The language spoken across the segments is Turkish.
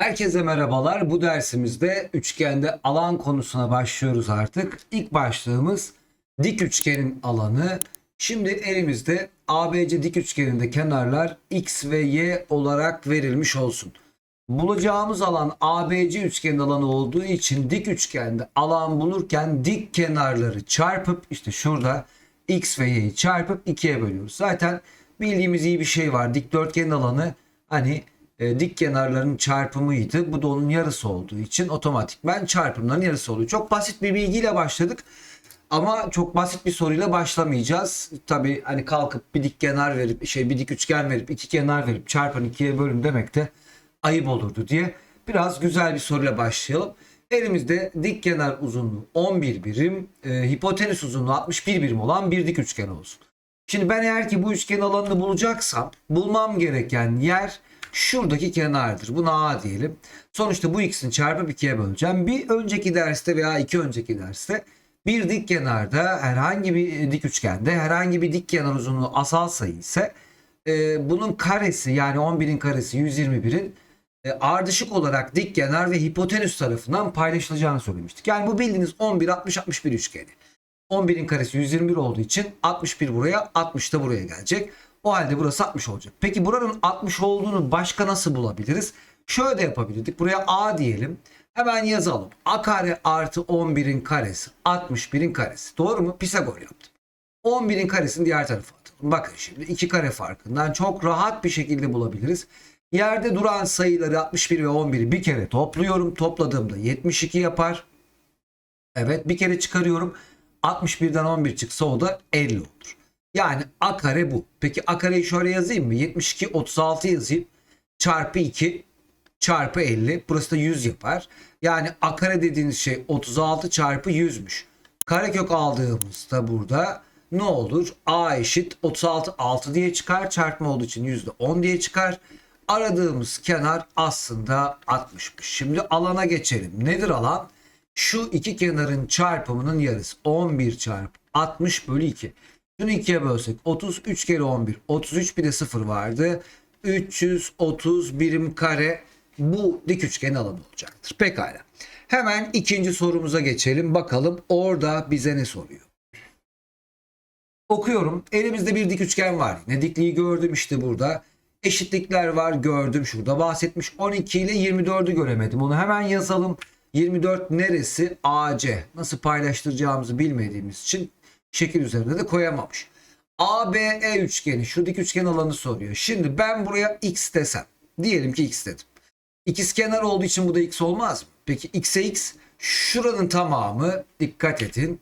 Herkese merhabalar. Bu dersimizde üçgende alan konusuna başlıyoruz artık. İlk başlığımız dik üçgenin alanı. Şimdi elimizde ABC dik üçgeninde kenarlar x ve y olarak verilmiş olsun. Bulacağımız alan ABC üçgenin alanı olduğu için dik üçgende alan bulurken dik kenarları çarpıp işte şurada x ve y'yi çarpıp 2'ye bölüyoruz. Zaten bildiğimiz iyi bir şey var. Dikdörtgenin alanı hani e, dik kenarların çarpımıydı. Bu da onun yarısı olduğu için otomatikman çarpımların yarısı oluyor. Çok basit bir bilgiyle başladık. Ama çok basit bir soruyla başlamayacağız. Tabii hani kalkıp bir dik kenar verip şey bir dik üçgen verip iki kenar verip çarpın ikiye bölün demek de ayıp olurdu diye biraz güzel bir soruyla başlayalım. Elimizde dik kenar uzunluğu 11 birim, e, hipotenüs uzunluğu 61 birim olan bir dik üçgen olsun. Şimdi ben eğer ki bu üçgen alanını bulacaksam bulmam gereken yer şuradaki kenardır. Buna A diyelim. Sonuçta bu ikisini çarpıp ikiye böleceğim. Bir önceki derste veya iki önceki derste bir dik kenarda herhangi bir dik üçgende herhangi bir dik kenar uzunluğu asal sayı ise e, bunun karesi yani 11'in karesi 121'in e, ardışık olarak dik kenar ve hipotenüs tarafından paylaşılacağını söylemiştik. Yani bu bildiğiniz 11 60 61 üçgeni. 11'in karesi 121 olduğu için 61 buraya 60 da buraya gelecek. O halde burası 60 olacak. Peki buranın 60 olduğunu başka nasıl bulabiliriz? Şöyle de yapabilirdik. Buraya A diyelim. Hemen yazalım. A kare artı 11'in karesi 61'in karesi. Doğru mu? Pisagor yaptım. 11'in karesini diğer tarafa atalım. Bakın şimdi iki kare farkından çok rahat bir şekilde bulabiliriz. Yerde duran sayıları 61 ve 11'i bir kere topluyorum. Topladığımda 72 yapar. Evet bir kere çıkarıyorum. 61'den 11 çıksa o da 50 olur. Yani a kare bu. Peki a kareyi şöyle yazayım mı? 72 36 yazayım. Çarpı 2 çarpı 50. Burası da 100 yapar. Yani a kare dediğiniz şey 36 çarpı 100'müş. Karekök aldığımızda burada ne olur? A eşit 36 6 diye çıkar. Çarpma olduğu için %10 diye çıkar. Aradığımız kenar aslında 60'mış. Şimdi alana geçelim. Nedir alan? Şu iki kenarın çarpımının yarısı. 11 çarpı 60 bölü 2. Şunu ikiye bölsek 33 kere 11. 33 bir de 0 vardı. 330 birim kare bu dik üçgen alanı olacaktır. Pekala. Hemen ikinci sorumuza geçelim. Bakalım orada bize ne soruyor. Okuyorum. Elimizde bir dik üçgen var. Ne dikliği gördüm işte burada. Eşitlikler var gördüm şurada. Bahsetmiş 12 ile 24'ü göremedim. Onu hemen yazalım. 24 neresi? AC. Nasıl paylaştıracağımızı bilmediğimiz için şekil üzerinde de koyamamış. ABE üçgeni şu dik üçgen alanı soruyor. Şimdi ben buraya x desem. Diyelim ki x dedim. İkizkenar olduğu için bu da x olmaz mı? Peki x'e x şuranın tamamı dikkat edin.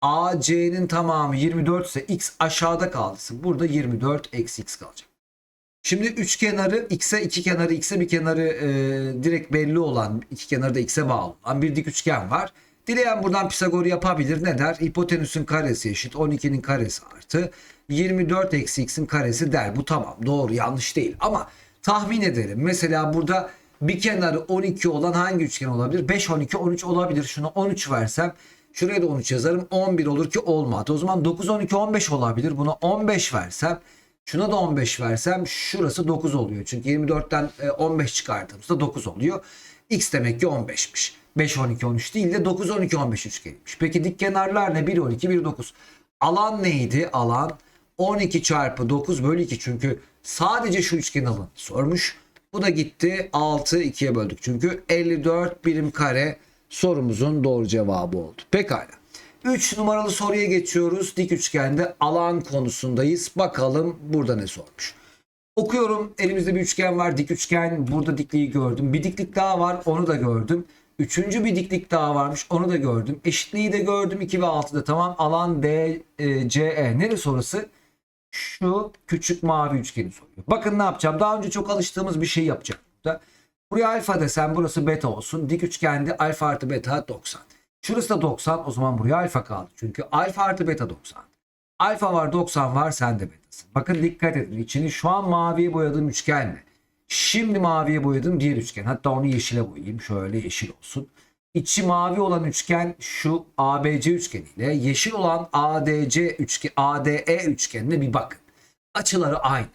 AC'nin tamamı 24 ise x aşağıda kalsın. Burada 24 eksi x kalacak. Şimdi üç kenarı x'e iki kenarı x'e bir kenarı e, direkt belli olan iki kenarı da x'e bağlı olan bir dik üçgen var. Dileyen buradan Pisagor'u yapabilir. Ne der? Hipotenüsün karesi eşit 12'nin karesi artı 24 eksi x'in karesi der. Bu tamam doğru yanlış değil ama tahmin edelim. Mesela burada bir kenarı 12 olan hangi üçgen olabilir? 5, 12, 13 olabilir. Şuna 13 versem şuraya da 13 yazarım. 11 olur ki olmadı. O zaman 9, 12, 15 olabilir. Buna 15 versem Şuna da 15 versem şurası 9 oluyor. Çünkü 24'ten 15 çıkardığımızda 9 oluyor. X demek ki 15'miş. 5, 12, 13 değil de 9, 12, 15 üçgeniymiş. Peki dik kenarlar ne? 1, 12, 1, 9. Alan neydi? Alan 12 çarpı 9 bölü 2. Çünkü sadece şu üçgen alanı sormuş. Bu da gitti 6 2'ye böldük. Çünkü 54 birim kare sorumuzun doğru cevabı oldu. Pekala. 3 numaralı soruya geçiyoruz. Dik üçgende alan konusundayız. Bakalım burada ne sormuş. Okuyorum. Elimizde bir üçgen var. Dik üçgen. Burada dikliği gördüm. Bir diklik daha var. Onu da gördüm. Üçüncü bir diklik daha varmış. Onu da gördüm. Eşitliği de gördüm. 2 ve 6'da tamam. Alan D, e, CE. Neresi orası? Şu küçük mavi üçgeni soruyor. Bakın ne yapacağım. Daha önce çok alıştığımız bir şey yapacağım. Burada. Buraya alfa desem burası beta olsun. Dik üçgende alfa artı beta 90. Şurası da 90 o zaman buraya alfa kaldı. Çünkü alfa artı beta 90. Alfa var 90 var sen de betasın. Bakın dikkat edin içini şu an maviye boyadığım üçgenle. Şimdi maviye boyadığım diğer üçgen. Hatta onu yeşile boyayayım. Şöyle yeşil olsun. İçi mavi olan üçgen şu ABC üçgeniyle yeşil olan ADC üçgen ADE üçgenine bir bakın. Açıları aynı.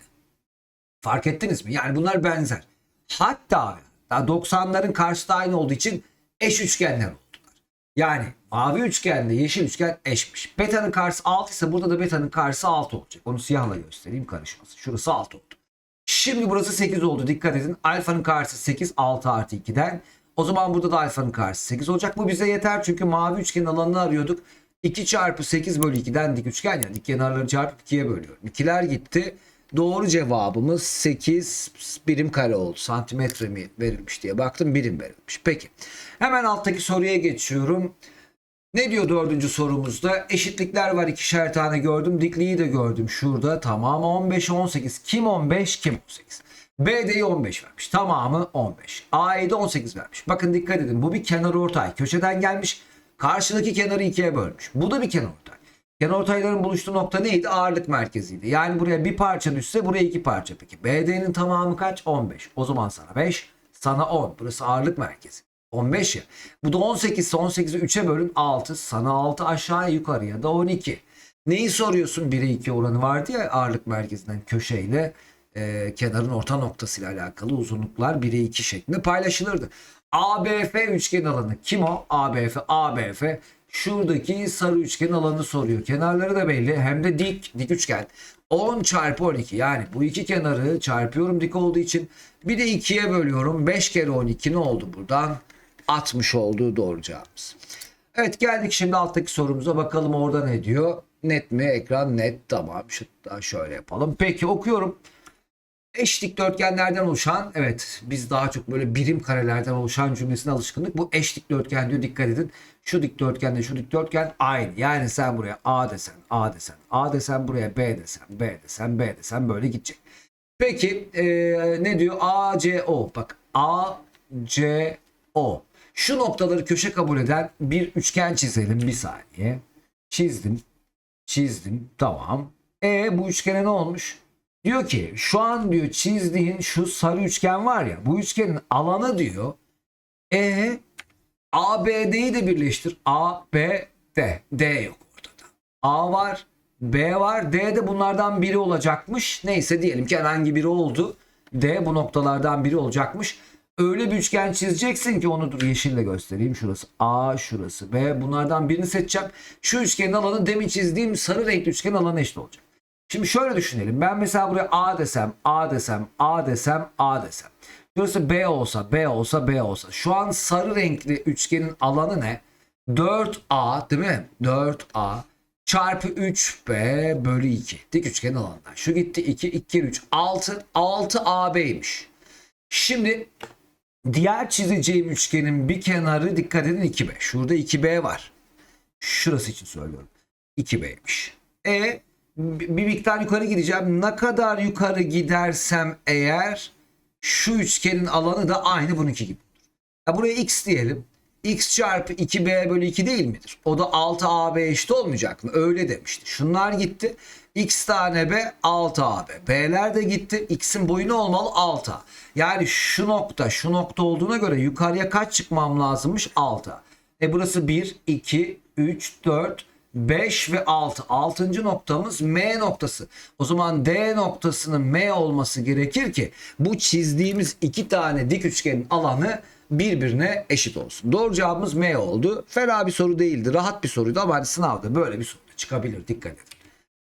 Fark ettiniz mi? Yani bunlar benzer. Hatta Ya 90'ların karşısı da aynı olduğu için eş üçgenler oldular. Yani mavi üçgenle yeşil üçgen eşmiş. Beta'nın karşısı 6 ise burada da beta'nın karşısı 6 olacak. Onu siyahla göstereyim karışmasın. Şurası 6 oldu. Şimdi burası 8 oldu. Dikkat edin. Alfanın karşısı 8 6 artı 2'den. O zaman burada da alfanın karşısı 8 olacak. Bu bize yeter çünkü mavi üçgenin alanını arıyorduk. 2 çarpı 8 bölü 2'den dik üçgen yani dik kenarları çarpıp 2'ye bölüyorum. İkiler gitti. Doğru cevabımız 8 birim kare oldu. Santimetre mi verilmiş diye baktım birim verilmiş. Peki. Hemen alttaki soruya geçiyorum. Ne diyor dördüncü sorumuzda? Eşitlikler var ikişer tane gördüm. Dikliği de gördüm şurada. Tamamı 15 18. Kim 15 kim 18? BD'yi 15 vermiş. Tamamı 15. A'yı da 18 vermiş. Bakın dikkat edin. Bu bir kenar ortay. Köşeden gelmiş. Karşıdaki kenarı ikiye bölmüş. Bu da bir kenar ortay. Kenar ortayların buluştuğu nokta neydi? Ağırlık merkeziydi. Yani buraya bir parça düşse buraya iki parça. Peki BD'nin tamamı kaç? 15. O zaman sana 5, sana 10. Burası ağırlık merkezi. 15 ya. Bu da 18 ise 18'i 3'e bölün 6. Sana 6 aşağıya yukarıya da 12. Neyi soruyorsun? 1'e 2 oranı vardı ya ağırlık merkezinden köşeyle e, kenarın orta noktasıyla alakalı uzunluklar 1'e 2 şeklinde paylaşılırdı. ABF üçgen alanı kim o? ABF, ABF şuradaki sarı üçgen alanı soruyor. Kenarları da belli hem de dik, dik üçgen. 10 çarpı 12 yani bu iki kenarı çarpıyorum dik olduğu için bir de 2'ye bölüyorum. 5 kere 12 ne oldu buradan? 60 olduğu doğru cevabımız. Evet geldik şimdi alttaki sorumuza bakalım orada ne diyor. Net mi? Ekran net. Tamam. Şu, şöyle yapalım. Peki okuyorum. Eş dikdörtgenlerden oluşan evet biz daha çok böyle birim karelerden oluşan cümlesine alışkınlık. Bu eş dikdörtgen diyor dikkat edin. Şu dikdörtgenle şu dikdörtgen aynı. Yani sen buraya A desen A desen A desen buraya B desen B desen B desen böyle gidecek. Peki eee, ne diyor? A, C, O. Bak A, C, O. Şu noktaları köşe kabul eden bir üçgen çizelim bir saniye. Çizdim. Çizdim. Tamam. E bu üçgene ne olmuş? Diyor ki şu an diyor çizdiğin şu sarı üçgen var ya bu üçgenin alanı diyor. E ABD'yi de birleştir. A, B, D. D yok ortada. A var, B var, D de bunlardan biri olacakmış. Neyse diyelim ki herhangi biri oldu. D bu noktalardan biri olacakmış. Öyle bir üçgen çizeceksin ki onu dur yeşille göstereyim. Şurası A, şurası B. Bunlardan birini seçeceğim. Şu üçgenin alanı demin çizdiğim sarı renkli üçgenin alanı eşit olacak. Şimdi şöyle düşünelim. Ben mesela buraya A desem, A desem, A desem, A desem. Şurası B olsa, B olsa, B olsa. Şu an sarı renkli üçgenin alanı ne? 4A değil mi? 4A çarpı 3B bölü 2. Dik üçgenin alanından. Şu gitti 2, 2, 3, 6. 6AB'ymiş. Şimdi diğer çizeceğim üçgenin bir kenarı dikkat edin 2B. Şurada 2B var. Şurası için söylüyorum. 2B'ymiş. E bir miktar yukarı gideceğim. Ne kadar yukarı gidersem eğer şu üçgenin alanı da aynı bununki gibi. Ya buraya x diyelim. X çarpı 2b bölü 2 değil midir? O da 6ab eşit olmayacak mı? Öyle demişti. Şunlar gitti. x tane b 6ab. b'ler de gitti. x'in boyu ne olmalı? 6a. Yani şu nokta şu nokta olduğuna göre yukarıya kaç çıkmam lazımmış? 6. E burası 1, 2, 3, 4, 5 ve 6. 6. noktamız M noktası. O zaman D noktasının M olması gerekir ki bu çizdiğimiz iki tane dik üçgenin alanı birbirine eşit olsun. Doğru cevabımız M oldu. Fena bir soru değildi. Rahat bir soruydu ama hani sınavda böyle bir soru çıkabilir. Dikkat edin.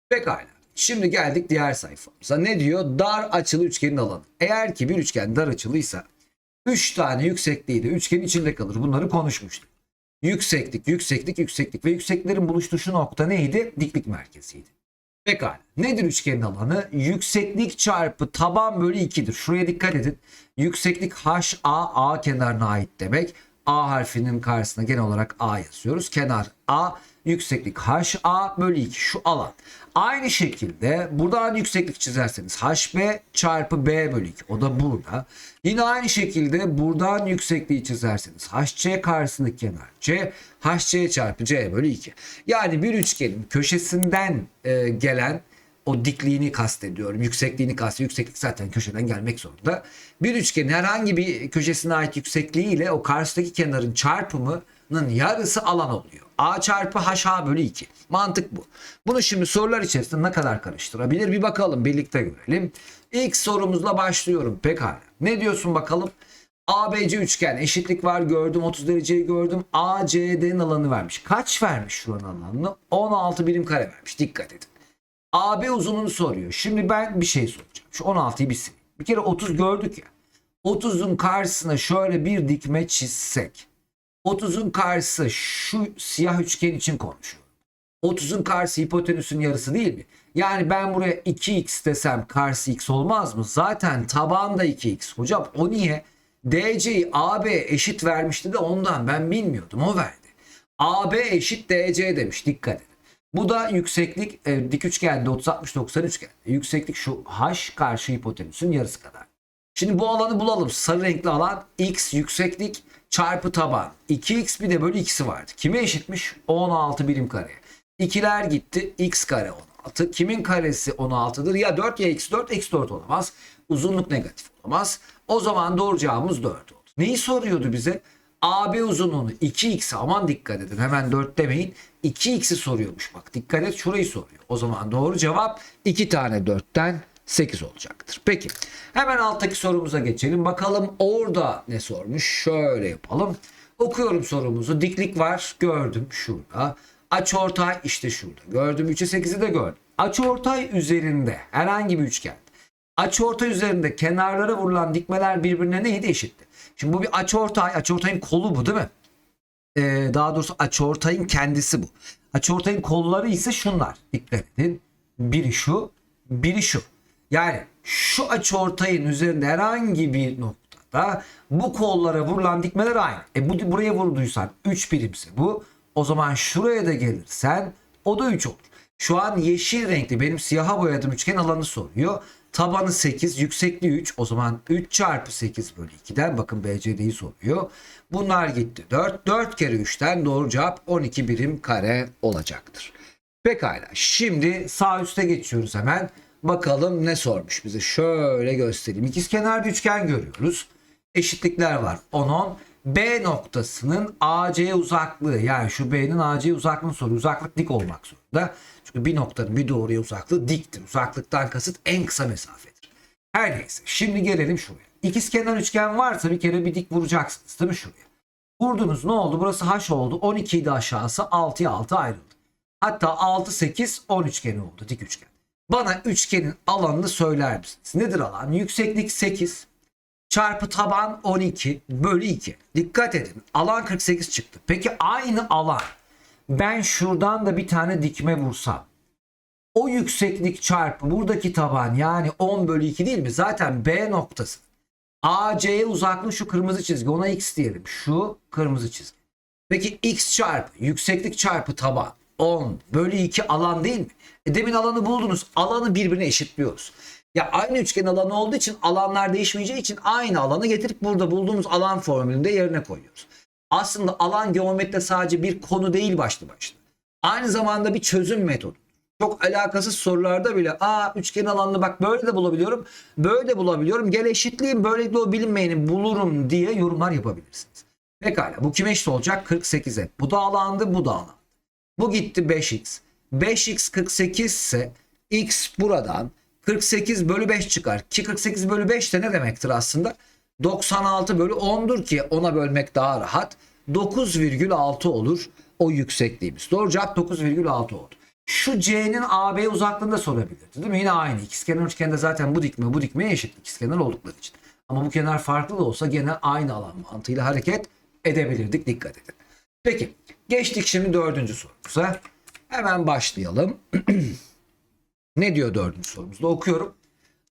Pekala. Şimdi geldik diğer sayfamıza. Ne diyor? Dar açılı üçgenin alanı. Eğer ki bir üçgen dar açılıysa 3 tane yüksekliği de üçgenin içinde kalır. Bunları konuşmuştuk. Yükseklik, yükseklik, yükseklik ve yükseklerin buluştuğu şu nokta neydi? Diklik merkeziydi. Pekala. Nedir üçgenin alanı? Yükseklik çarpı taban bölü 2'dir. Şuraya dikkat edin. Yükseklik HA, A kenarına ait demek. A harfinin karşısına genel olarak A yazıyoruz. Kenar A, yükseklik HA bölü 2 şu alan. Aynı şekilde buradan yükseklik çizerseniz HB çarpı B bölü 2 o da burada. Yine aynı şekilde buradan yüksekliği çizerseniz HC karşısındaki kenar C HC çarpı C bölü 2. Yani bir üçgenin köşesinden e, gelen o dikliğini kastediyorum. Yüksekliğini kastediyorum. Yükseklik zaten köşeden gelmek zorunda. Bir üçgenin herhangi bir köşesine ait yüksekliği ile o karşıdaki kenarın çarpımının yarısı alan oluyor. A çarpı HA bölü 2. Mantık bu. Bunu şimdi sorular içerisinde ne kadar karıştırabilir bir bakalım birlikte görelim. İlk sorumuzla başlıyorum pekala. Ne diyorsun bakalım? ABC üçgen eşitlik var gördüm 30 dereceyi gördüm. ACD'nin alanı vermiş. Kaç vermiş şuranın alanını? 16 birim kare vermiş. Dikkat edin. AB uzunluğunu soruyor. Şimdi ben bir şey soracağım. Şu 16'yı bir sileyim. Bir kere 30 gördük ya. 30'un karşısına şöyle bir dikme çizsek. 30'un karşısı şu siyah üçgen için konuşuyorum. 30'un karşısı hipotenüsün yarısı değil mi? Yani ben buraya 2x desem karşı x olmaz mı? Zaten taban da 2x. Hocam o niye? DC'yi AB eşit vermişti de ondan ben bilmiyordum. O verdi. AB eşit DC demiş. Dikkat edin. Bu da yükseklik e, dik üçgende 30 60 90 üçgende. Yükseklik şu h karşı hipotenüsün yarısı kadar. Şimdi bu alanı bulalım. Sarı renkli alan x yükseklik çarpı taban. 2x bir de bölü ikisi vardı. Kime eşitmiş? 16 birim kareye. İkiler gitti. x kare 16. Kimin karesi 16'dır? Ya 4 ya x 4 x 4 olamaz. Uzunluk negatif olamaz. O zaman doğru cevabımız 4 oldu. Neyi soruyordu bize? AB uzunluğunu 2x aman dikkat edin hemen 4 demeyin 2x'i soruyormuş bak dikkat et şurayı soruyor. O zaman doğru cevap 2 tane 4'ten 8 olacaktır. Peki hemen alttaki sorumuza geçelim bakalım orada ne sormuş şöyle yapalım. Okuyorum sorumuzu diklik var gördüm şurada. Açıortay işte şurada gördüm 3'e 8'i de gördüm. Açıortay üzerinde herhangi bir üçgen açıortay üzerinde kenarlara vurulan dikmeler birbirine neydi eşitti. Şimdi bu bir açıortay. Açıortayın kolu bu değil mi? Ee, daha doğrusu açıortayın kendisi bu. Açıortayın kolları ise şunlar. Dikkat. Biri şu, biri şu. Yani şu açıortayın üzerinde herhangi bir noktada bu kollara vurulan dikmeler aynı. E bu buraya vurduysan 3 birimse bu. O zaman şuraya da gelirsen o da 3 olur. Şu an yeşil renkli benim siyaha boyadığım üçgen alanı soruyor. Tabanı 8, yüksekliği 3. O zaman 3 çarpı 8 bölü 2'den bakın BCD'yi soruyor. Bunlar gitti 4. 4 kere 3'ten doğru cevap 12 birim kare olacaktır. Pekala. Şimdi sağ üste geçiyoruz hemen. Bakalım ne sormuş bize. Şöyle göstereyim. İkizkenar bir üçgen görüyoruz. Eşitlikler var. 10 10. B noktasının AC uzaklığı yani şu B'nin AC uzaklığını soruyor. Uzaklık dik olmak zorunda. Çünkü bir noktanın bir doğruya uzaklığı diktir. Uzaklıktan kasıt en kısa mesafedir. Her neyse şimdi gelelim şuraya. İkizkenar üçgen varsa bir kere bir dik vuracaksınız değil mi şuraya? Vurdunuz ne oldu? Burası H oldu. 12 idi aşağısı 6'ya 6 ayrıldı. Hatta 6 8 10 üçgeni oldu dik üçgen. Bana üçgenin alanını söyler misiniz? Nedir alan? Yükseklik 8 çarpı taban 12 bölü 2. Dikkat edin alan 48 çıktı. Peki aynı alan ben şuradan da bir tane dikme vursam o yükseklik çarpı buradaki taban yani 10 bölü 2 değil mi? Zaten B noktası. AC'ye uzaklığı şu kırmızı çizgi ona x diyelim. Şu kırmızı çizgi. Peki x çarpı yükseklik çarpı taban 10 bölü 2 alan değil mi? E demin alanı buldunuz. Alanı birbirine eşitliyoruz. Ya aynı üçgen alanı olduğu için alanlar değişmeyeceği için aynı alanı getirip burada bulduğumuz alan formülünde yerine koyuyoruz. Aslında alan geometride sadece bir konu değil başlı başına. Aynı zamanda bir çözüm metodu. Çok alakasız sorularda bile aa üçgen alanını bak böyle de bulabiliyorum. Böyle de bulabiliyorum. Gel eşitleyeyim böylelikle o bilinmeyeni bulurum diye yorumlar yapabilirsiniz. Pekala bu kime eşit olacak? 48'e. Bu da alandı bu da alan. Bu gitti 5x. 5x 48 ise x buradan 48 bölü 5 çıkar. Ki 48 bölü 5 de ne demektir aslında? 96 bölü 10'dur ki ona bölmek daha rahat. 9,6 olur o yüksekliğimiz. Doğru cevap 9,6 oldu. Şu C'nin AB uzaklığında sorabilirdi değil mi? Yine aynı. İkizkenar üçgende zaten bu dikme bu dikmeye eşit ikizkenar oldukları için. Ama bu kenar farklı da olsa gene aynı alan mantığıyla hareket edebilirdik. Dikkat edin. Peki geçtik şimdi dördüncü sorumuza. Hemen başlayalım. ne diyor dördüncü sorumuzda okuyorum.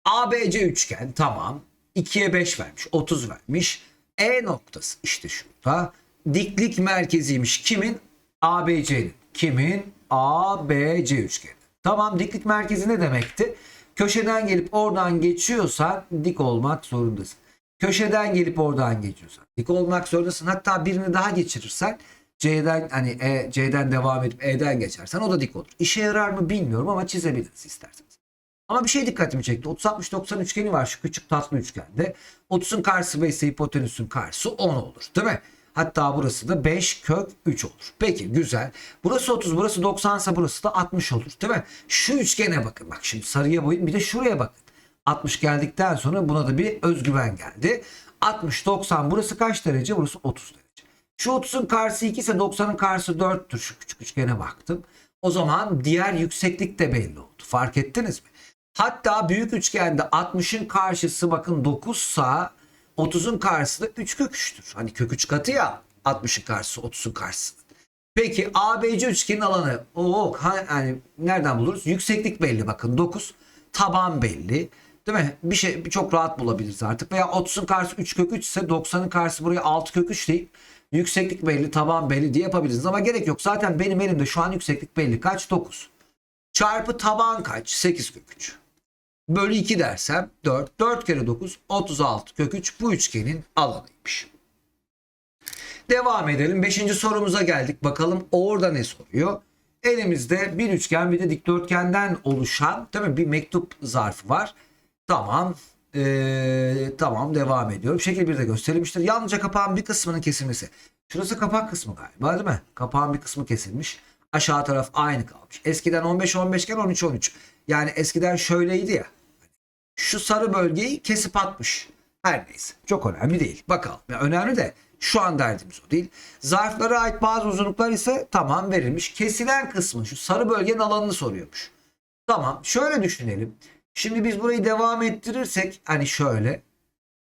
ABC üçgen tamam. 2'ye 5 vermiş. 30 vermiş. E noktası işte şurada. Diklik merkeziymiş. Kimin? ABC'nin. Kimin? ABC üçgeni. Tamam diklik merkezi ne demekti? Köşeden gelip oradan geçiyorsan dik olmak zorundasın. Köşeden gelip oradan geçiyorsan dik olmak zorundasın. Hatta birini daha geçirirsen C'den hani e, C'den devam edip E'den geçersen o da dik olur. İşe yarar mı bilmiyorum ama çizebiliriz isterseniz. Ama bir şey dikkatimi çekti. 30 60 90 üçgeni var şu küçük tatlı üçgende. 30'un karşısı 5 ise hipotenüsün karşısı 10 olur. Değil mi? Hatta burası da 5 kök 3 olur. Peki güzel. Burası 30 burası 90 ise burası da 60 olur. Değil mi? Şu üçgene bakın. Bak şimdi sarıya boyun bir de şuraya bakın. 60 geldikten sonra buna da bir özgüven geldi. 60, 90 burası kaç derece? Burası 30 derece. Şu 30'un karşısı 2 ise 90'ın karşısı 4'tür. Şu küçük üçgene baktım. O zaman diğer yükseklik de belli oldu. Fark ettiniz mi? Hatta büyük üçgende 60'ın karşısı bakın 9 sa 30'un karşısı da 3 kök 3'tür. Hani kök 3 katı ya 60'ın karşısı 30'un karşısı. Peki ABC üçgenin alanı o hani nereden buluruz? Yükseklik belli bakın 9. Taban belli. Değil mi? Bir şey çok rahat bulabiliriz artık. Veya 30'un karşısı 3 kök 3 ise 90'ın karşısı buraya 6 kök 3 deyip yükseklik belli, taban belli diye yapabiliriz. Ama gerek yok. Zaten benim elimde şu an yükseklik belli. Kaç? 9. Çarpı taban kaç? 8 kök 3. Bölü 2 dersem 4. 4 kere 9 36 kök 3 bu üçgenin alanıymış. Devam edelim. Beşinci sorumuza geldik. Bakalım orada ne soruyor? Elimizde bir üçgen bir de dikdörtgenden oluşan değil mi? bir mektup zarfı var. Tamam. Ee, tamam devam ediyorum. Şekil bir de gösterilmiştir. Yalnızca kapağın bir kısmının kesilmesi. Şurası kapak kısmı galiba değil mi? Kapağın bir kısmı kesilmiş. Aşağı taraf aynı kalmış. Eskiden 15-15 iken 13-13. Yani eskiden şöyleydi ya. Şu sarı bölgeyi kesip atmış. Her neyse. Çok önemli değil. Bakalım. Yani önemli de şu an derdimiz o değil. Zarflara ait bazı uzunluklar ise tamam verilmiş. Kesilen kısmı şu sarı bölgenin alanını soruyormuş. Tamam şöyle düşünelim. Şimdi biz burayı devam ettirirsek hani şöyle.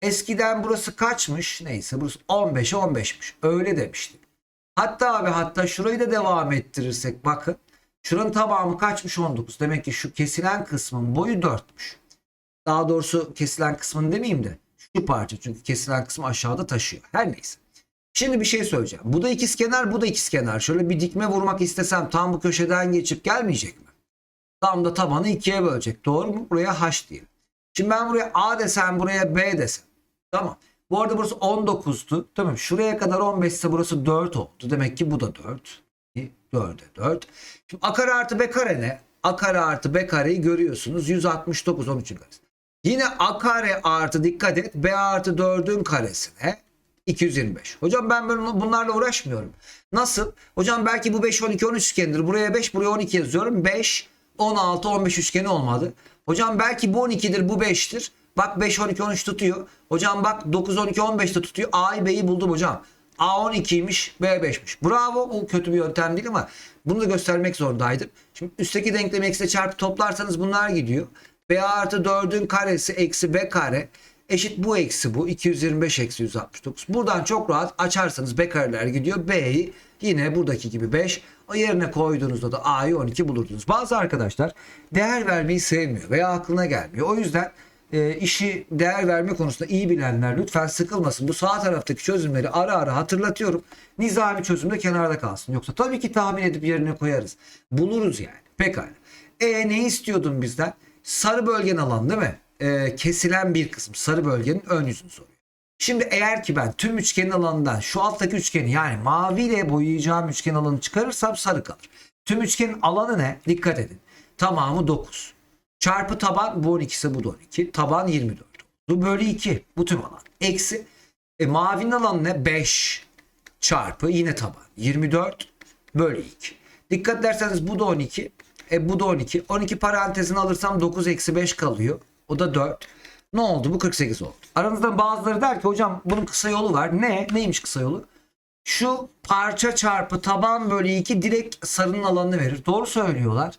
Eskiden burası kaçmış? Neyse burası 15'e 15'miş. Öyle demiştik. Hatta abi hatta şurayı da devam ettirirsek bakın. Şuranın tamamı kaçmış 19. Demek ki şu kesilen kısmın boyu 4'müş. Daha doğrusu kesilen kısmını demeyeyim de şu parça çünkü kesilen kısmı aşağıda taşıyor. Her neyse. Şimdi bir şey söyleyeceğim. Bu da ikizkenar, bu da ikizkenar. Şöyle bir dikme vurmak istesem tam bu köşeden geçip gelmeyecek mi? Tam da tabanı ikiye bölecek. Doğru mu? Buraya h diyelim. Şimdi ben buraya a desem, buraya b desem. Tamam. Bu arada burası 19'tu. Tamam. Şuraya kadar 15 ise burası 4 oldu. Demek ki bu da 4. 4'e 4. Şimdi a kare artı b kare ne? a kare artı b kareyi görüyorsunuz. 169 13'ün karesi. Yine a kare artı dikkat et b artı 4'ün karesine 225. Hocam ben bunlarla uğraşmıyorum. Nasıl? Hocam belki bu 5 12 13 üçgenidir. Buraya 5 buraya 12 yazıyorum. 5 16 15 üçgeni olmadı. Hocam belki bu 12'dir bu 5'tir. Bak 5 12 13 tutuyor. Hocam bak 9 12 15 de tutuyor. A'yı B'yi buldum hocam. A 12'ymiş B 5'miş. Bravo. O kötü bir yöntem değil ama bunu da göstermek zorundaydım. Şimdi üstteki denklemi eksi çarpı toplarsanız bunlar gidiyor. B artı 4'ün karesi eksi B kare eşit bu eksi bu 225 eksi 169. Buradan çok rahat açarsanız B kareler gidiyor. B'yi yine buradaki gibi 5 o yerine koyduğunuzda da A'yı 12 bulurdunuz. Bazı arkadaşlar değer vermeyi sevmiyor veya aklına gelmiyor. O yüzden e, işi değer verme konusunda iyi bilenler lütfen sıkılmasın. Bu sağ taraftaki çözümleri ara ara hatırlatıyorum. Nizami çözümde kenarda kalsın. Yoksa tabii ki tahmin edip yerine koyarız. Buluruz yani. Pekala. E ne istiyordun bizden? Sarı bölgen alanı değil mi? E, kesilen bir kısım. Sarı bölgenin ön yüzünü soruyor. Şimdi eğer ki ben tüm üçgenin alanından şu alttaki üçgeni yani maviyle boyayacağım üçgen alanı çıkarırsam sarı kalır. Tüm üçgenin alanı ne? Dikkat edin. Tamamı 9. Çarpı taban bu 12 ise bu da 12. Taban 24. Bu bölü 2. Bu tüm alan. Eksi. E, mavinin alanı ne? 5 çarpı yine taban. 24 bölü 2. Dikkat ederseniz bu da 12. E bu da 12. 12 parantezini alırsam 9 eksi 5 kalıyor. O da 4. Ne oldu? Bu 48 oldu. Aranızda bazıları der ki hocam bunun kısa yolu var. Ne? Neymiş kısa yolu? Şu parça çarpı taban bölü 2 direkt sarının alanını verir. Doğru söylüyorlar.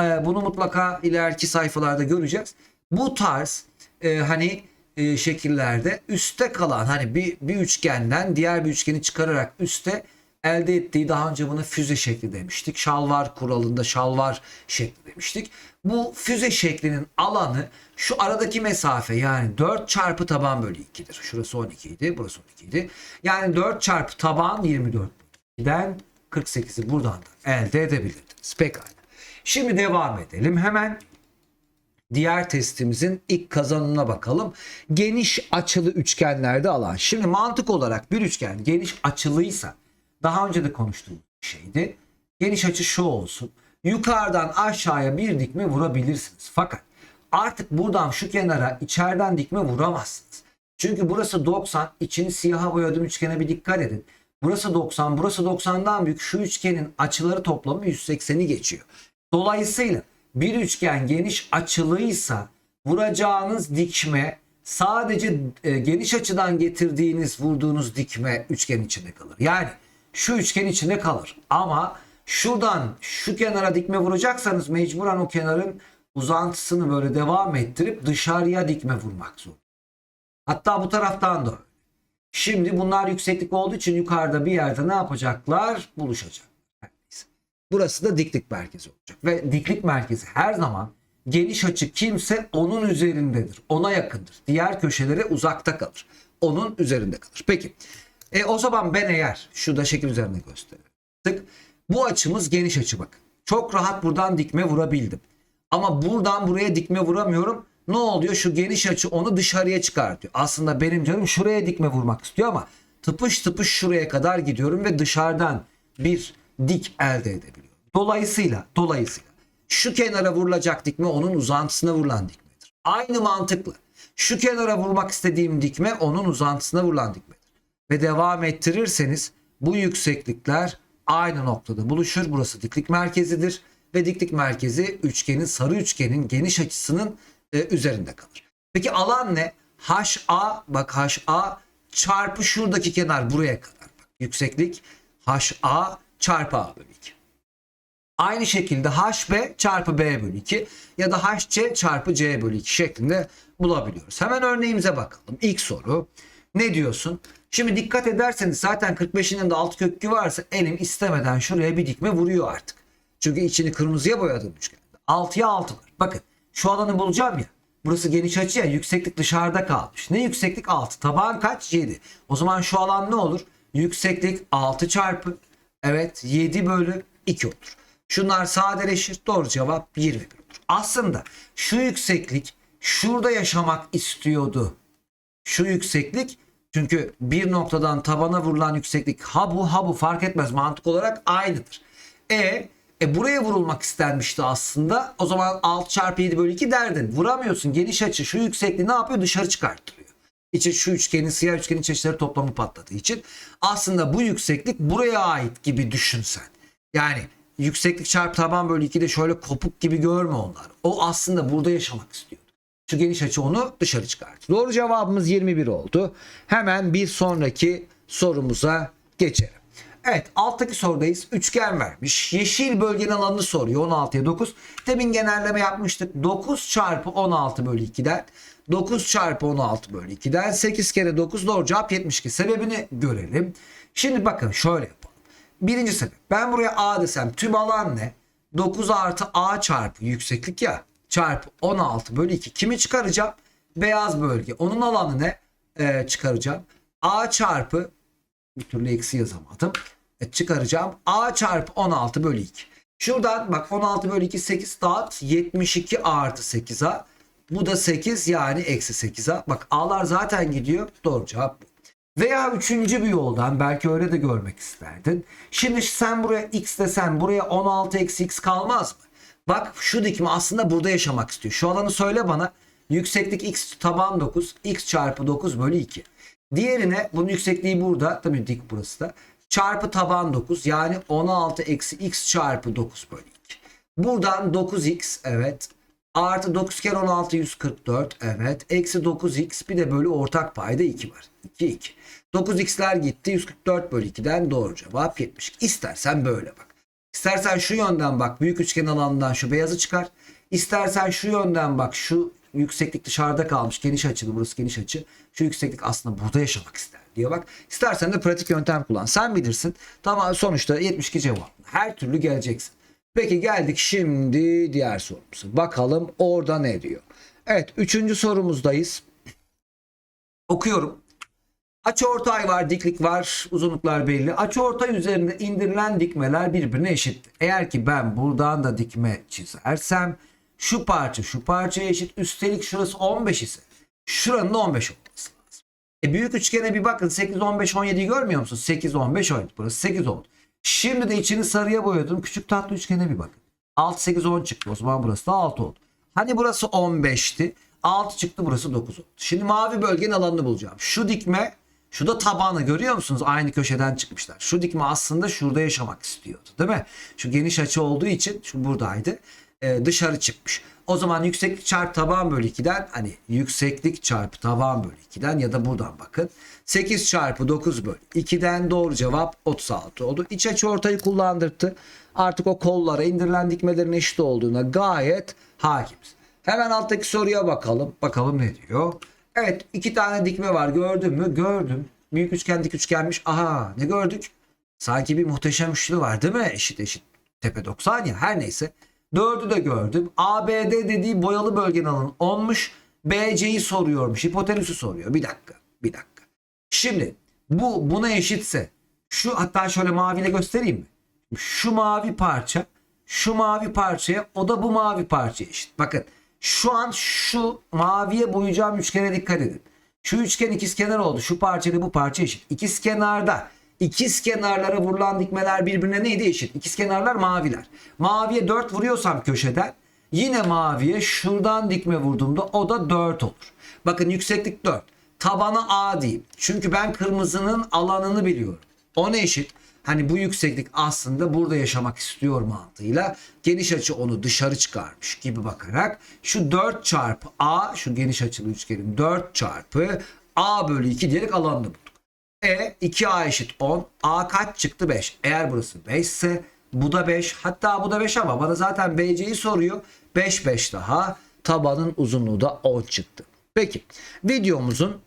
Ee, bunu mutlaka ileriki sayfalarda göreceğiz. Bu tarz e, hani e, şekillerde üstte kalan hani bir, bir üçgenden diğer bir üçgeni çıkararak üste elde ettiği daha önce buna füze şekli demiştik. Şalvar kuralında şalvar şekli demiştik. Bu füze şeklinin alanı şu aradaki mesafe yani 4 çarpı taban bölü 2'dir. Şurası 12 idi burası 12 idi. Yani 4 çarpı taban 24 den 48'i buradan da elde edebilirdiniz. Pekala. Şimdi devam edelim. Hemen diğer testimizin ilk kazanımına bakalım. Geniş açılı üçgenlerde alan. Şimdi mantık olarak bir üçgen geniş açılıysa daha önce de konuştuğumuz bir şeydi. Geniş açı şu olsun. Yukarıdan aşağıya bir dikme vurabilirsiniz. Fakat artık buradan şu kenara içeriden dikme vuramazsınız. Çünkü burası 90. içini siyaha boyadığım üçgene bir dikkat edin. Burası 90. Burası 90'dan büyük. Şu üçgenin açıları toplamı 180'i geçiyor. Dolayısıyla bir üçgen geniş açılıysa vuracağınız dikme sadece e, geniş açıdan getirdiğiniz vurduğunuz dikme üçgen içinde kalır. Yani şu üçgen içinde kalır. Ama şuradan şu kenara dikme vuracaksanız mecburen o kenarın uzantısını böyle devam ettirip dışarıya dikme vurmak zor. Hatta bu taraftan da. Şimdi bunlar yükseklik olduğu için yukarıda bir yerde ne yapacaklar? Buluşacak. Burası da diklik merkezi olacak. Ve diklik merkezi her zaman geniş açı kimse onun üzerindedir. Ona yakındır. Diğer köşelere uzakta kalır. Onun üzerinde kalır. Peki. E, o zaman ben eğer şurada şekil üzerinde gösteriyorum. Bu açımız geniş açı bakın. Çok rahat buradan dikme vurabildim. Ama buradan buraya dikme vuramıyorum. Ne oluyor? Şu geniş açı onu dışarıya çıkartıyor. Aslında benim canım şuraya dikme vurmak istiyor ama tıpış tıpış şuraya kadar gidiyorum ve dışarıdan bir dik elde edebiliyorum. Dolayısıyla, dolayısıyla şu kenara vurulacak dikme onun uzantısına vurulan dikmedir. Aynı mantıkla şu kenara vurmak istediğim dikme onun uzantısına vurulan dikmedir. Ve devam ettirirseniz bu yükseklikler aynı noktada buluşur. Burası diklik merkezidir ve diklik merkezi üçgenin sarı üçgenin geniş açısının e, üzerinde kalır. Peki alan ne? HA bak HA çarpı şuradaki kenar buraya kadar. Bak, yükseklik HA çarpı A bölü 2. Aynı şekilde HB çarpı B bölü 2 ya da HC çarpı C bölü 2 şeklinde bulabiliyoruz. Hemen örneğimize bakalım. İlk soru. Ne diyorsun? Şimdi dikkat ederseniz zaten 45'inin de alt kökü varsa elim istemeden şuraya bir dikme vuruyor artık. Çünkü içini kırmızıya boyadım üçgende. 6'ya 6 var. Bakın şu alanı bulacağım ya. Burası geniş açı ya yükseklik dışarıda kalmış. Ne yükseklik 6. Taban kaç? 7. O zaman şu alan ne olur? Yükseklik 6 çarpı evet 7 bölü 2 olur. Şunlar sadeleşir. Doğru cevap 21 olur. Aslında şu yükseklik şurada yaşamak istiyordu. Şu yükseklik çünkü bir noktadan tabana vurulan yükseklik ha bu ha bu fark etmez mantık olarak aynıdır. E e buraya vurulmak istenmişti aslında. O zaman 6 çarpı 7 bölü 2 derdin. Vuramıyorsun. Geniş açı şu yüksekliği ne yapıyor? Dışarı çıkarttırıyor. İçi şu üçgenin siyah üçgenin çeşitleri toplamı patladığı için aslında bu yükseklik buraya ait gibi düşün sen. Yani yükseklik çarpı taban bölü 2 de şöyle kopuk gibi görme onlar. O aslında burada yaşamak istiyordu. Şu geniş açı onu dışarı çıkarttı. Doğru cevabımız 21 oldu. Hemen bir sonraki sorumuza geçelim. Evet alttaki sorudayız. Üçgen vermiş. Yeşil bölgenin alanını soruyor. 16'ya 9. Demin genelleme yapmıştık. 9 çarpı 16 bölü 2'den 9 çarpı 16 bölü 2'den 8 kere 9 doğru cevap 72. Sebebini görelim. Şimdi bakın şöyle yapalım. Birinci sebep. Ben buraya A desem tüm alan ne? 9 artı A çarpı yükseklik ya çarpı 16 bölü 2. Kimi çıkaracağım? Beyaz bölge. Onun alanı ne? Ee, çıkaracağım. A çarpı bir türlü eksi yazamadım. E, çıkaracağım. A çarpı 16 bölü 2. Şuradan bak 16 bölü 2 8 dağıt 72 artı 8A. Bu da 8 yani eksi 8A. Bak A'lar zaten gidiyor. Doğru cevap bu. Veya üçüncü bir yoldan belki öyle de görmek isterdin. Şimdi sen buraya x desen buraya 16 eksi x kalmaz mı? Bak şu dikme aslında burada yaşamak istiyor. Şu alanı söyle bana. Yükseklik x taban 9. x çarpı 9 bölü 2. Diğerine bunun yüksekliği burada. Tabii dik burası da. Çarpı taban 9 yani 16 eksi x çarpı 9 bölü 2. Buradan 9x evet. Artı 9 kere 16 144 evet. Eksi 9x bir de bölü ortak payda 2 var. 2 2. 9x'ler gitti 144 bölü 2'den doğru cevap 70. İstersen böyle bak. İstersen şu yönden bak büyük üçgen alanından şu beyazı çıkar. İstersen şu yönden bak şu yükseklik dışarıda kalmış geniş açılı burası geniş açı. Şu yükseklik aslında burada yaşamak ister diyor bak. İstersen de pratik yöntem kullan. Sen bilirsin. Tamam sonuçta 72 cevap. Her türlü geleceksin. Peki geldik şimdi diğer sorumuza. Bakalım orada ne diyor. Evet üçüncü sorumuzdayız. Okuyorum. Açıortay var, diklik var, uzunluklar belli. Açıortay üzerinde indirilen dikmeler birbirine eşit. Eğer ki ben buradan da dikme çizersem şu parça şu parçaya eşit. Üstelik şurası 15 ise şuranın da 15 olması lazım. E büyük üçgene bir bakın 8, 15, 17'yi görmüyor musunuz? 8, 15, 17. Burası 8 oldu. Şimdi de içini sarıya boyadım. Küçük tatlı üçgene bir bakın. 6, 8, 10 çıktı. O zaman burası da 6 oldu. Hani burası 15'ti. 6 çıktı burası 9 oldu. Şimdi mavi bölgenin alanını bulacağım. Şu dikme şu da tabanı görüyor musunuz? Aynı köşeden çıkmışlar. Şu dikme aslında şurada yaşamak istiyordu değil mi? Şu geniş açı olduğu için şu buradaydı. e, dışarı çıkmış. O zaman yükseklik çarpı taban bölü 2'den hani yükseklik çarpı taban bölü 2'den ya da buradan bakın. 8 çarpı 9 bölü 2'den doğru cevap 36 oldu. İç açı ortayı kullandırdı. Artık o kollara indirilen dikmelerin eşit olduğuna gayet hakimiz. Hemen alttaki soruya bakalım. Bakalım ne diyor. Evet iki tane dikme var gördün mü? Gördüm. Büyük üçgen dik üçgenmiş. Aha ne gördük? Sanki bir muhteşem üçlü var değil mi? Eşit eşit. Tepe 90 ya her neyse. Dördü de gördüm. ABD dediği boyalı bölgenin alanı 10'muş. BC'yi soruyormuş. Hipotenüsü soruyor. Bir dakika. Bir dakika. Şimdi bu buna eşitse şu hatta şöyle maviyle göstereyim mi? Şu mavi parça şu mavi parçaya o da bu mavi parçaya eşit. Bakın şu an şu maviye boyayacağım üçgene dikkat edin. Şu üçgen ikizkenar oldu. Şu parçayla bu parça eşit. İkizkenarda ikiz kenarlara vurulan dikmeler birbirine neydi eşit? İkizkenarlar maviler. Maviye 4 vuruyorsam köşeden yine maviye şuradan dikme vurduğumda o da 4 olur. Bakın yükseklik 4. Tabana A diyeyim. Çünkü ben kırmızının alanını biliyorum. O ne eşit? Hani bu yükseklik aslında burada yaşamak istiyor mantığıyla geniş açı onu dışarı çıkarmış gibi bakarak şu 4 çarpı A şu geniş açılı üçgenin 4 çarpı A bölü 2 diyerek alanını bulduk. E 2A eşit 10. A kaç çıktı? 5. Eğer burası 5 ise bu da 5. Hatta bu da 5 ama bana zaten BC'yi soruyor. 5 5 daha. Tabanın uzunluğu da 10 çıktı. Peki videomuzun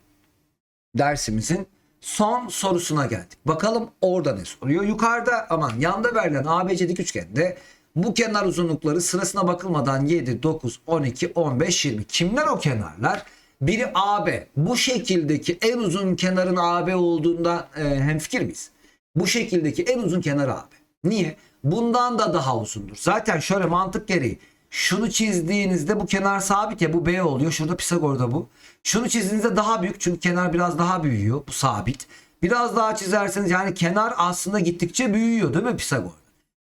dersimizin son sorusuna geldik. Bakalım orada ne soruyor? Yukarıda aman yanda verilen ABC dik üçgende bu kenar uzunlukları sırasına bakılmadan 7, 9, 12, 15, 20. Kimler o kenarlar? Biri AB. Bu şekildeki en uzun kenarın AB olduğunda e, hemfikir miyiz? Bu şekildeki en uzun kenar AB. Niye? Bundan da daha uzundur. Zaten şöyle mantık gereği şunu çizdiğinizde bu kenar sabit ya bu B oluyor. Şurada Pisagor'da bu. Şunu çizdiğinizde daha büyük çünkü kenar biraz daha büyüyor. Bu sabit. Biraz daha çizerseniz yani kenar aslında gittikçe büyüyor değil mi Pisagor?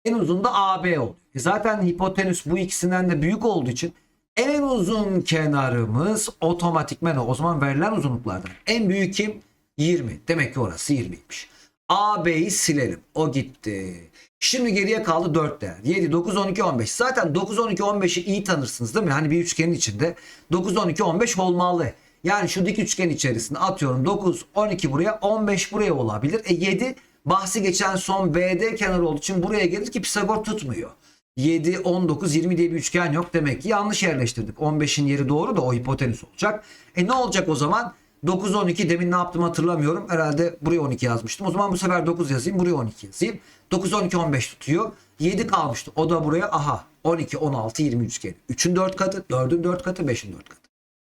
En uzun da AB oluyor. E zaten hipotenüs bu ikisinden de büyük olduğu için en uzun kenarımız otomatikmen o. O zaman verilen uzunluklardan. En büyük kim? 20. Demek ki orası 20'ymiş. AB'yi silelim. O gitti. Şimdi geriye kaldı 4 değer. 7, 9, 12, 15. Zaten 9, 12, 15'i iyi tanırsınız değil mi? Hani bir üçgenin içinde 9, 12, 15 olmalı. Yani şu dik üçgen içerisinde atıyorum 9, 12 buraya 15 buraya olabilir. E 7 bahsi geçen son BD kenarı olduğu için buraya gelir ki Pisagor tutmuyor. 7, 19, 20 diye bir üçgen yok. Demek ki yanlış yerleştirdik. 15'in yeri doğru da o hipotenüs olacak. E ne olacak o zaman? 9, 12 demin ne yaptım hatırlamıyorum. Herhalde buraya 12 yazmıştım. O zaman bu sefer 9 yazayım. Buraya 12 yazayım. 9, 12, 15 tutuyor. 7 kalmıştı. O da buraya aha 12, 16, 20 üçgeni. 3'ün 4 katı, 4'ün 4 katı, 5'in 4 katı.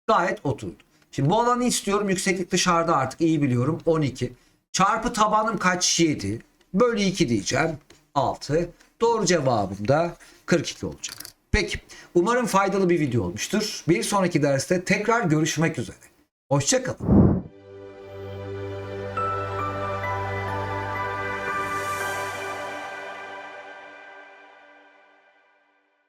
Gayet oturdu. Şimdi bu alanı istiyorum. Yükseklik dışarıda artık iyi biliyorum. 12. Çarpı tabanım kaç? 7. Bölü 2 diyeceğim. 6. Doğru cevabım da 42 olacak. Peki. Umarım faydalı bir video olmuştur. Bir sonraki derste tekrar görüşmek üzere. Hoşçakalın.